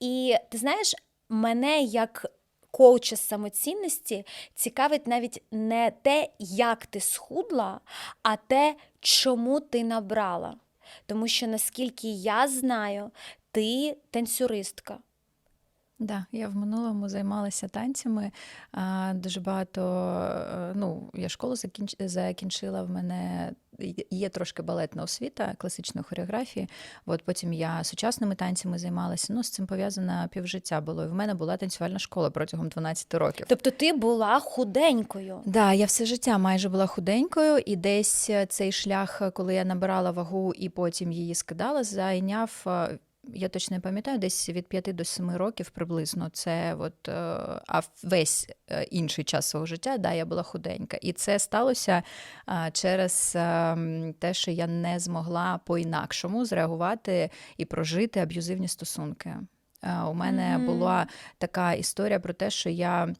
І ти знаєш, мене як коуча самоцінності цікавить навіть не те, як ти схудла, а те, чому ти набрала. Тому що наскільки я знаю, ти танцюристка. Да, я в минулому займалася танцями. Дуже багато. е, Ну, я школу закінч... закінчила. В мене є трошки балетна освіта, класичної хореографії. От потім я сучасними танцями займалася. Ну, з цим пов'язана півжиття було. І в мене була танцювальна школа протягом 12 років. Тобто ти була худенькою. Да, я все життя майже була худенькою, і десь е, цей шлях, е, коли я набирала вагу і потім її скидала, зайняв. Я точно не пам'ятаю, десь від 5 до 7 років приблизно. Це от, е, а весь е, інший час свого життя, да, я була худенька. І це сталося через е, те, що я не змогла по-інакшому зреагувати і прожити аб'юзивні стосунки. Е, У мене Мгм. була така історія про те, що я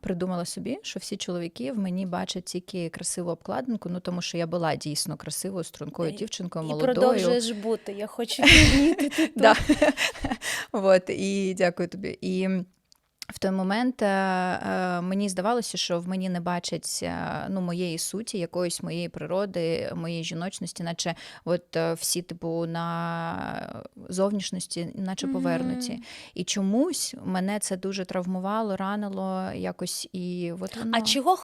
придумала собі, що всі чоловіки в мені бачать тільки красиву обкладинку, ну тому що я була дійсно красивою, стрункою І- дівчинкою, І молодою. продовжуєш бути. Я хочу відмітити і дякую тобі. І в той момент е, е, мені здавалося, що в мені не бачать е, ну, моєї суті, якоїсь моєї природи, моєї жіночності, наче от е, всі, типу, на зовнішності, наче повернуті. Мгм. І чомусь мене це дуже травмувало, ранило якось і от воно... А чого